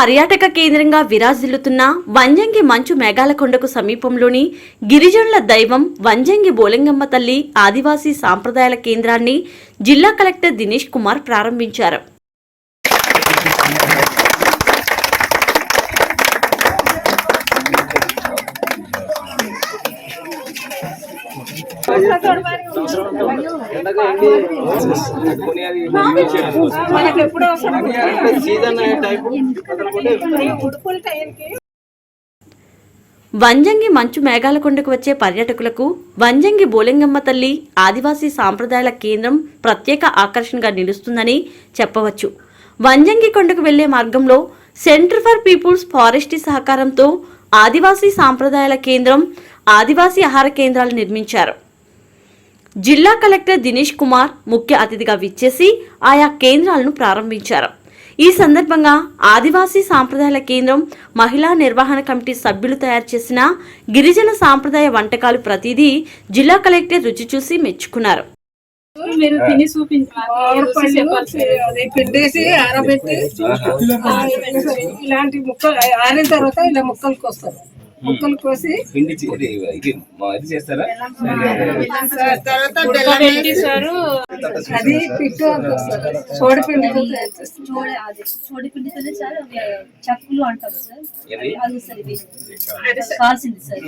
పర్యాటక కేంద్రంగా విరాజిల్లుతున్న వంజంగి మంచు మేఘాల కొండకు సమీపంలోని గిరిజనుల దైవం వంజంగి బోలింగమ్మ తల్లి ఆదివాసీ సాంప్రదాయాల కేంద్రాన్ని జిల్లా కలెక్టర్ దినేష్ కుమార్ ప్రారంభించారు. మనకి ఎప్పుడు అవసరం సీజన్ టైప్ ఉడుపుల టైంకి వంజంగి మంచు మేఘాల కొండకు వచ్చే పర్యాటకులకు వంజంగి బోలింగమ్మ తల్లి ఆదివాసీ సాంప్రదాయాల కేంద్రం ప్రత్యేక ఆకర్షణగా నిలుస్తుందని చెప్పవచ్చు. వంజంగి కొండకు వెళ్ళే మార్గంలో సెంటర్ ఫర్ పీపుల్స్ ఫారెస్ట్రీ సహకారంతో ఆదివాసీ సాంప్రదాయాల కేంద్రం ఆదివాసీ ఆహార కేంద్రాలు నిర్మించారు. జిల్లా కలెక్టర్ దినేష్ కుమార్ ముఖ్య అతిథిగా విచ్చేసి ఆయా కేంద్రాలను ప్రారంభించారు. ఈ సందర్భంగా ఆదివాసీ సాంప్రదాయాల కేంద్రం మహిళా నిర్వహణ కమిటీ సభ్యులు తయారు చేసిన గిరిజన సాంప్రదాయ వంటకాలు ప్రతిదీ జిల్లా కలెక్టర్ రుచి చూసి మెచ్చుకున్నారు. మీరు తిని చూపించాలి. అది పిండేసి ఆరబెట్టి ఆ, ఇలాంటి ముక్కలు ఆరిన తర్వాత ఇలా ముక్కలు కోస్తారు ముక్కలు కోసి పిండి ఇది ఇది చేస్తారా? అది పిట్టు అంటారు సోడిపిండితో తయారు చేస్తారు. చోడే అది చోడిపిండితోనే సార్ అవి చక్కులు అంటారు సార్. ఏది? అది సార్ ఇది. కాల్సింది సార్.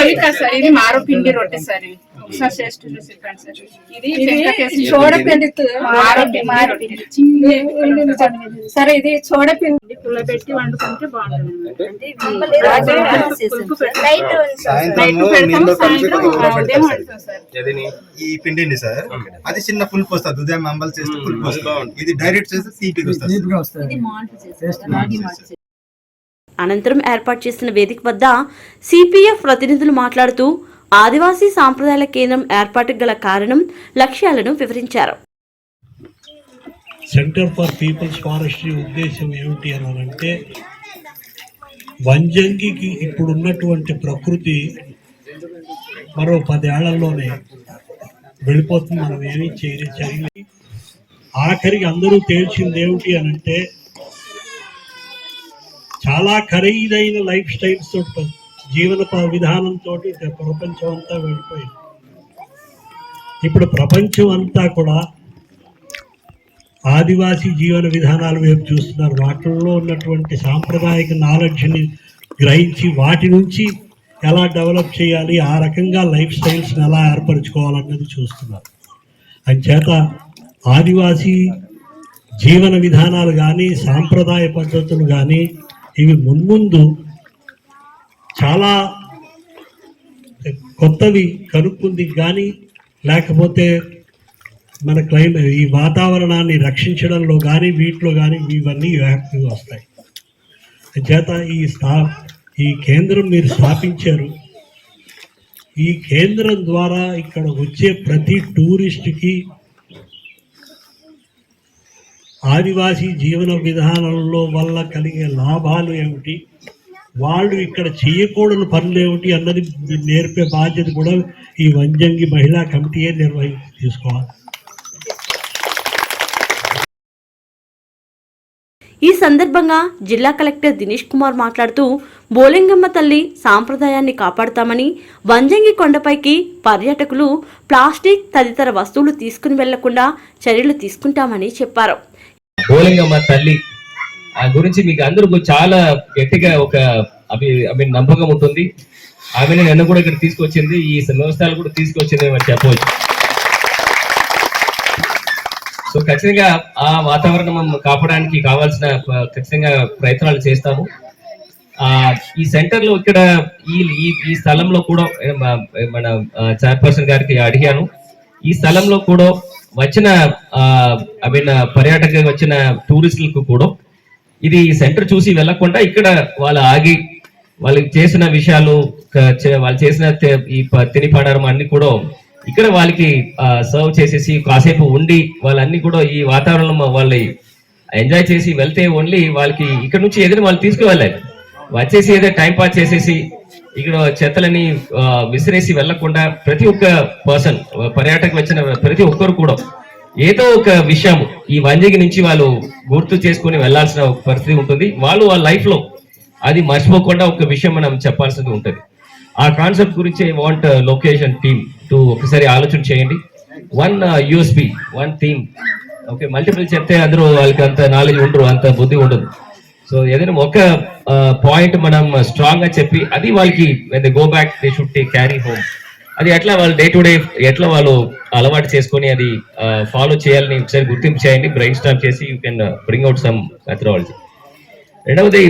అవి కాదు సార్. ఇది మారు పిండి రొట్టె సార్ ఒకసారి చూసి చెప్పండి ఇది సోడపిండితో సరే. ఇది? సోడపిండి పుల్లబెట్టి వండుకుంటే బాగుంటుంది. ఈ పిండిని సార్ అది చిన్న పులుపు వస్తుంది ఉదయం అంబలు చేస్తే పులుపు వస్తుంది ఇది డైరెక్ట్ చేస్తే వస్తుంది అనంతరం ఏర్పాటు చేసిన వేదిక వద్ద సిపిఎఫ్ ప్రతినిధులు మాట్లాడుతూ ఆదివాసీ సాంప్రదాయాల కేంద్రం ఏర్పాటుకు గల కారణం లక్ష్యాలను వివరించారు. సెంటర్ ఫర్ పీపుల్స్ ఫారెస్ట్రీ ఉద్దేశం ఏమిటి అని అంటే వంజంగికి ఇప్పుడు ఉన్నటువంటి ప్రకృతి మరో పదేళ్ళలోనే వెళ్ళిపోతుంది. మనం ఏమీ చేయలేదు ఆఖరికి అందరూ తేల్చింది ఏమిటి అని అంటే చాలా ఖరీదైన లైఫ్ స్టైల్స్ తోటి జీవన విధానంతో ప్రపంచం అంతా వెళ్ళిపోయింది. ఇప్పుడు ప్రపంచం అంతా కూడా ఆదివాసీ జీవన విధానాల వైపు చూస్తున్నారు. వాటిల్లో ఉన్నటువంటి సాంప్రదాయక నాలెడ్జ్ని గ్రహించి వాటి నుంచి ఎలా డెవలప్ చేయాలి ఆ రకంగా లైఫ్ స్టైల్స్ని ఎలా ఏర్పరచుకోవాలన్నది చూస్తున్నారు. అంచేత ఆదివాసీ జీవన విధానాలు కానీ సాంప్రదాయ పద్ధతులు కానీ ఇవి మున్ముందు చాలా కొత్తవి కనుక్కుంది కానీ లేకపోతే మన క్లైమ్ ఈ వాతావరణాన్ని రక్షించడంలో కానీ వీటిలో కానీ ఇవన్నీ యాక్టివ్ వస్తాయి. చేత ఈ స్థా ఈ కేంద్రం మీరు స్థాపించారు. ఈ కేంద్రం ద్వారా ఇక్కడ వచ్చే ప్రతి టూరిస్ట్కి ఆదివాసీ జీవన విధానంలో వల్ల కలిగే లాభాలు ఏమిటి? వాళ్ళు ఇక్కడ చేయకూడని పనులు ఏమిటి అన్నది నేర్పే బాధ్యత కూడా ఈ వంజంగి మహిళా కమిటీయే నిర్వహి తీసుకోవాలి ఈ సందర్భంగా జిల్లా కలెక్టర్ దినేష్ కుమార్ మాట్లాడుతూ బోలింగమ్మ తల్లి సాంప్రదాయాన్ని కాపాడతామని వంజంగి కొండపైకి పర్యాటకులు ప్లాస్టిక్ తదితర వస్తువులు తీసుకుని వెళ్ళకుండా చర్యలు తీసుకుంటామని చెప్పారు. బోలింగమ్మ తల్లి గురించి మీకు అందరూ చాలా గట్టిగా ఒక అభి అభి నమ్మకం ఉంటుంది. ఆమె నన్ను కూడా ఇక్కడ తీసుకొచ్చింది ఈ వ్యవస్థలు కూడా తీసుకొచ్చింది చెప్పవచ్చు. సో ఖచ్చితంగా ఆ వాతావరణం కాపాడడానికి కావాల్సిన ఖచ్చితంగా ప్రయత్నాలు చేస్తాము. ఆ ఈ సెంటర్లో ఇక్కడ ఈ ఈ- స్థలంలో కూడా మన చైర్పర్సన్ గారికి అడిగాను. ఈ స్థలంలో కూడా వచ్చిన ఐ మీన్ పర్యాటక వచ్చిన టూరిస్టులకు కూడా ఇది సెంటర్ చూసి వెళ్ళకుండా ఇక్కడ వాళ్ళు ఆగి వాళ్ళకి చేసిన విషయాలు చే- వాళ్ళు చేసిన ఈ తిని పడారం అన్ని కూడా ఇక్కడ వాళ్ళకి సర్వ్ చేసేసి కాసేపు ఉండి వాళ్ళన్ని కూడా ఈ వాతావరణంలో వాళ్ళని ఎంజాయ్ చేసి వెళ్తే ఓన్లీ వాళ్ళకి ఇక్కడ నుంచి ఏదైనా వాళ్ళు తీసుకువెళ్ళాలి. వచ్చేసి ఏదో టైం పాస్ చేసేసి ఇక్కడ చెత్తలని విసిరేసి వెళ్ళకుండా ప్రతి ఒక్క పర్సన్ పర్యాటక వచ్చిన ప్రతి ఒక్కరు కూడా ఏదో ఒక విషయం ఈ వంజగి నుంచి వాళ్ళు గుర్తు చేసుకొని వెళ్ళాల్సిన పరిస్థితి ఉంటుంది. వాళ్ళు వాళ్ళ లైఫ్లో అది మర్చిపోకుండా ఒక విషయం మనం చెప్పాల్సింది ఉంటుంది. ఆ కాన్సెప్ట్ గురించి వాంట్ లొకేషన్ టీమ్ టు ఒకసారి ఆలోచన చేయండి. One USP one theme okay multiple చెప్తే అందరూ వాళ్ళకి అంత నాలెడ్జ్ ఉండరు అంత బుద్ధి ఉండదు. సో ఏదైనా ఒక uh, పాయింట్ మనం స్ట్రాంగ్గా చెప్పి అది వాళ్ళకి go back they should take carry home అది ఎట్లా వాళ్ళు డే టు డే ఎట్లా వాళ్ళు అలవాటు చేసుకొని అది uh, ఫాలో చేయాలని ఒకసారి గుర్తింపు చేయండి బ్రెయిన్ స్టాప్ చేసి you can bring out some methodology రెండవది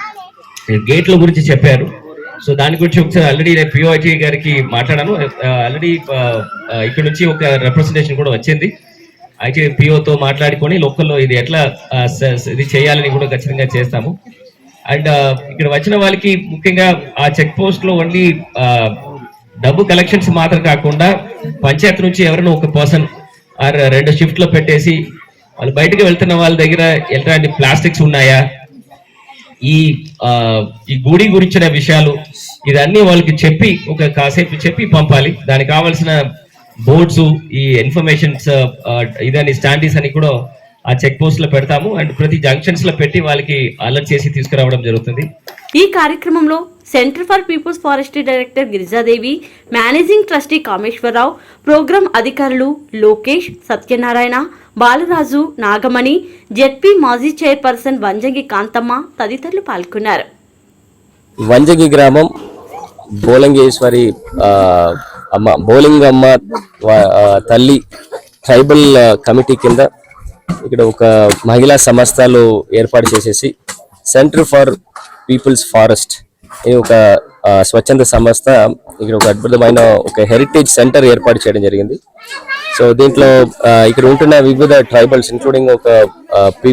గేట్ల గురించి చెప్పారు. సో దాని గురించి ఒకసారి ఆల్రెడీ నేను పిఓఐటీ గారికి మాట్లాడాను. ఆల్రెడీ ఇక్కడ నుంచి ఒక రిప్రజెంటేషన్ కూడా వచ్చింది. అయితే పిఓతో మాట్లాడుకొని లోకల్లో ఇది ఎట్లా ఇది చేయాలని కూడా ఖచ్చితంగా చేస్తాము. అండ్ ఇక్కడ వచ్చిన వాళ్ళకి ముఖ్యంగా ఆ చెక్ పోస్ట్లో ఓన్లీ డబ్బు కలెక్షన్స్ మాత్రం కాకుండా పంచాయత్ నుంచి ఎవరైనా ఒక పర్సన్ ఆర్ రెండు షిఫ్ట్లో పెట్టేసి వాళ్ళు బయటకు వెళ్తున్న వాళ్ళ దగ్గర ఎలాంటి ప్లాస్టిక్స్ ఉన్నాయా? ఈ ఆ, ఈ గుడి గురించిన విషయాలు ఇదన్నీ వాళ్ళకి చెప్పి ఒక కాసేపు చెప్పి పంపాలి. దానికి కావాల్సిన బోర్డ్స్ ఈ ఇన్ఫర్మేషన్స్ ఇదని స్టాండీస్ అని కూడా ఆ చెక్ పోస్ట్లో పెడతాము. అండ్ ప్రతి జంక్షన్స్లో పెట్టి వాళ్ళకి అలర్ట్ చేసి తీసుకురావడం జరుగుతుంది. ఈ కార్యక్రమంలో Centre for People's Forestry director Girijadevi managing trustee Kameswararao programme అధికారులు లోకేష్ సత్యనారాయణ బాలరాజు నాగమణి జెడ్పీ మాజీ చైర్పర్సన్ వంజంగి కాంతమ్మ తదితరులు పాల్గొన్నారు. వంజగి గ్రామం బోలంగేశ్వరి అమ్మ బోలింగమ్మ అమ్మ తల్లి ట్రైబల్ కమిటీ కింద ఇక్కడ ఒక మహిళా సంస్థలు ఏర్పాటు చేసేసి సెంటర్ ఫర్ పీపుల్స్ ఫారెస్ట్ ఇది ఒక స్వచ్ఛంద సంస్థ ఇక్కడ ఒక అద్భుతమైన ఒక హెరిటేజ్ సెంటర్ ఏర్పాటు చేయడం జరిగింది. సో దీంట్లో ఇక్కడ ఉంటున్న వివిధ ట్రైబల్స్ ఇంక్లూడింగ్ ఒక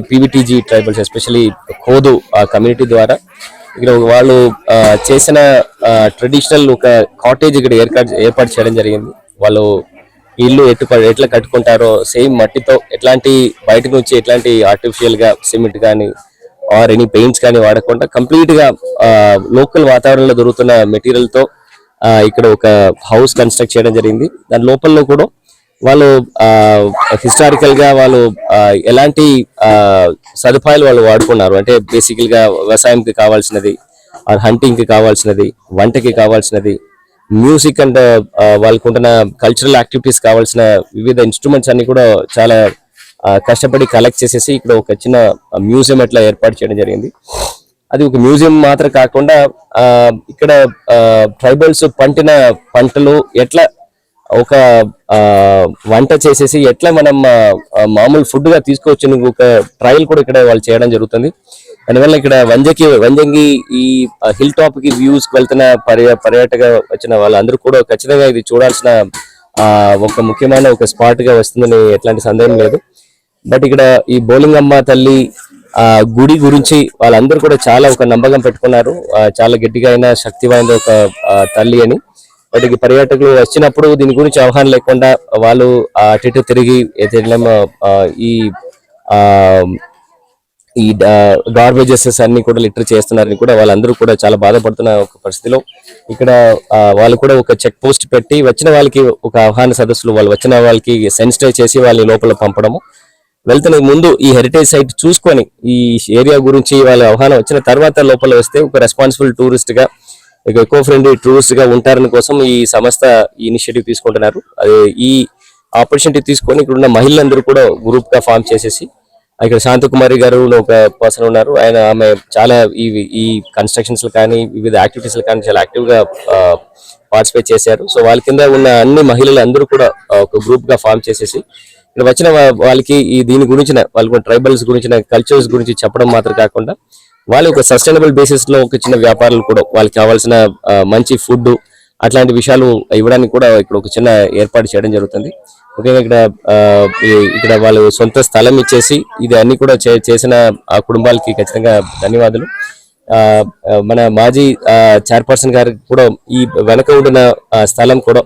పీవీటీజీ ట్రైబల్స్ ఎస్పెషలీ కోదు ఆ కమ్యూనిటీ ద్వారా. ఇక్కడ వాళ్ళు చేసిన ట్రెడిషనల్ ఒక కాటేజ్ ఇక్కడ ఏర్పాటు ఏర్పాటు చేయడం జరిగింది. వాళ్ళు ఇల్లు ఎట్టు ఎట్లా కట్టుకుంటారో సేమ్ మట్టితో ఎట్లాంటి బయట నుంచి ఎట్లాంటి ఆర్టిఫిషియల్గా సిమెంట్ కానీ ఆర్ ఎనీ పెయింట్స్ కానీ వాడకుండా కంప్లీట్గా లోకల్ వాతావరణంలో దొరుకుతున్న మెటీరియల్తో ఇక్కడ ఒక హౌస్ కన్స్ట్రక్ట్ చేయడం జరిగింది. దాని లోపల్లో కూడా వాళ్ళు హిస్టారికల్గా వాళ్ళు ఎలాంటి సదుపాయాలు వాళ్ళు వాడుకున్నారు. అంటే బేసికల్గా వ్యవసాయంకి కావాల్సినది ఆర్ హంటింగ్కి కావాల్సినది వంటకి కావాల్సినది మ్యూజిక్ అండ్ వాళ్ళకు ఉంటున్న కల్చరల్ యాక్టివిటీస్ కావాల్సిన వివిధ ఇన్స్ట్రుమెంట్స్ అన్ని కూడా చాలా కష్టపడి కలెక్ట్ చేసేసి ఇక్కడ ఒక చిన్న మ్యూజియం ఎట్లా ఏర్పాటు చేయడం జరిగింది. అది ఒక మ్యూజియం మాత్రం కాకుండా ఇక్కడ ట్రైబల్స్ పంటిన పంటలు ఎట్లా ఒక వంట చేసేసి ఎట్లా మనం మామూలు ఫుడ్గా తీసుకోవచ్చు ఒక ట్రయల్ కూడా ఇక్కడ వాళ్ళు చేయడం జరుగుతుంది. దానివల్ల ఇక్కడ వంజకి వంజంగి ఈ హిల్ టాప్కి వ్యూస్కి వెళ్తున్న పర్య పర్యాటక వచ్చిన వాళ్ళందరూ కూడా ఖచ్చితంగా ఇది చూడాల్సిన ఒక ముఖ్యమైన ఒక స్పాట్గా వస్తుందని ఎట్లాంటి సందేహం లేదు. బట్ ఇక్కడ ఈ బౌలింగమ్మ తల్లి ఆ గుడి గురించి వాళ్ళందరూ కూడా చాలా ఒక నమ్మకం పెట్టుకున్నారు. చాలా గట్టిగా అయిన శక్తివంత ఒక తల్లి అని. బట్ పర్యాటకులు వచ్చినప్పుడు దీని గురించి అవగాహన లేకుండా వాళ్ళు అటు ఇటు తిరిగి ఈ ఈ గార్బేజెస్ అన్ని కూడా లిటర్ చేస్తున్నారని కూడా వాళ్ళందరూ కూడా చాలా బాధపడుతున్న ఒక పరిస్థితిలో ఇక్కడ వాళ్ళు కూడా ఒక చెక్ పోస్ట్ పెట్టి వచ్చిన వాళ్ళకి ఒక అవగాహన సదస్సులు వాళ్ళు వచ్చిన వాళ్ళకి సెన్సిటైజ్ చేసి వాళ్ళని లోపల పంపడము. వెళ్తున్న ముందు ఈ హెరిటేజ్ సైట్ చూసుకొని ఈ ఏరియా గురించి వాళ్ళ అవగాహన వచ్చిన తర్వాత లోపల వస్తే ఒక రెస్పాన్సిబుల్ టూరిస్ట్గా ఒక ఎకో ఫ్రెండ్లీ టూరిస్ట్గా ఉంటారని కోసం ఈ సంస్థ ఈ ఇనిషియేటివ్ తీసుకుంటున్నారు. అది ఈ ఆపర్చునిటీ తీసుకొని ఇక్కడ ఉన్న మహిళలందరూ కూడా గ్రూప్గా ఫామ్ చేసేసి ఇక్కడ శాంతకుమారి గారు ఒక పర్సన్ ఉన్నారు. ఆయన ఆమె చాలా ఈ ఈ కన్స్ట్రక్షన్స్ కానీ వివిధ యాక్టివిటీస్ కానీ చాలా యాక్టివ్గా పార్టిసిపేట్ చేశారు. సో వాళ్ళ కింద ఉన్న అన్ని మహిళలు అందరూ కూడా ఒక గ్రూప్గా ఫామ్ చేసేసి ఇక్కడ వచ్చిన వాళ్ళకి ఈ దీని గురించిన వాళ్ళకు ట్రైబల్స్ గురించిన కల్చర్స్ గురించి చెప్పడం మాత్రం కాకుండా వాళ్ళు ఒక సస్టైనబుల్ బేసిస్లో ఒక చిన్న వ్యాపారాలు కూడా వాళ్ళకి కావాల్సిన మంచి ఫుడ్ అట్లాంటి విషయాలు ఇవ్వడానికి కూడా ఇక్కడ ఒక చిన్న ఏర్పాటు చేయడం జరుగుతుంది. ముఖ్యంగా ఇక్కడ ఇక్కడ వాళ్ళు సొంత స్థలం ఇచ్చేసి ఇది అన్ని కూడా చే- చేసిన ఆ కుటుంబాలకి ఖచ్చితంగా ధన్యవాదాలు. మన మాజీ చైర్పర్సన్ గారికి కూడా ఈ వెనక ఉండిన స్థలం కూడా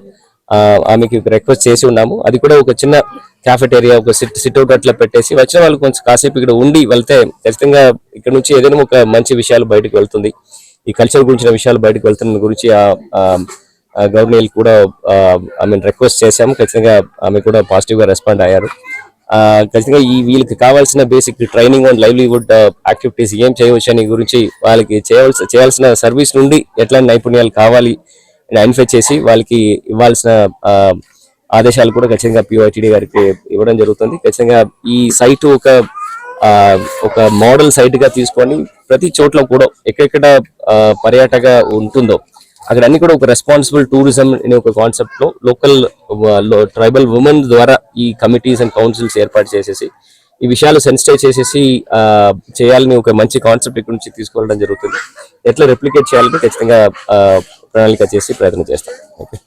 ఆమెకి రిక్వెస్ట్ చేసి ఉన్నాము. అది కూడా ఒక చిన్న క్యాఫెటేరియా ఒక సిట్ సిట్అవుట్ అట్లా పెట్టేసి వచ్చిన వాళ్ళు కొంచెం కాసేపు ఇక్కడ ఉండి వెళ్తే ఖచ్చితంగా ఇక్కడ నుంచి ఏదైనా ఒక మంచి విషయాలు బయటకు వెళ్తుంది. ఈ కల్చర్ గురించిన విషయాలు బయటకు వెళ్తున్న గురించి ఆ- ఆ గవర్నర్ కూడా ఐ మీన్ రిక్వెస్ట్ చేశాము ఖచ్చితంగా ఆమె కూడా పాజిటివ్గా రెస్పాండ్ అయ్యారు. ఖచ్చితంగా ఈ వీళ్ళకి కావాల్సిన basic training and livelihood activities ఏం చేయవచ్చు అని గురించి వాళ్ళకి చేయవలసిన చేయాల్సిన సర్వీస్ నుండి ఎట్లాంటి నైపుణ్యాలు కావాలి అని ఐడెంటిఫై చేసి వాళ్ళకి ఇవ్వాల్సిన ఆదేశాలు కూడా ఖచ్చితంగా పిఓఐటిడి గారికి ఇవ్వడం జరుగుతుంది. ఖచ్చితంగా ఈ సైట్ ఒక ఒక మోడల్ సైట్గా తీసుకొని ప్రతి చోట్ల కూడా ఎక్కడెక్కడ పర్యాటక ఉంటుందో అక్కడ అన్ని కూడా ఒక రెస్పాన్సిబుల్ టూరిజం అనే ఒక కాన్సెప్ట్లో లోకల్ ట్రైబల్ ఉమెన్ ద్వారా ఈ కమిటీస్ అండ్ కౌన్సిల్స్ ఏర్పాటు చేసేసి ఈ విషయాలు సెన్సిటైజ్ చేసేసి చేయాలని ఒక మంచి కాన్సెప్ట్ ఇక్కడ నుంచి తీసుకెళ్ళడం జరుగుతుంది. ఎట్లా రెప్లికేట్ చేయాలంటే ఖచ్చితంగా ప్రణాళిక చేసి ప్రయత్నం చేస్తాం. ఓకే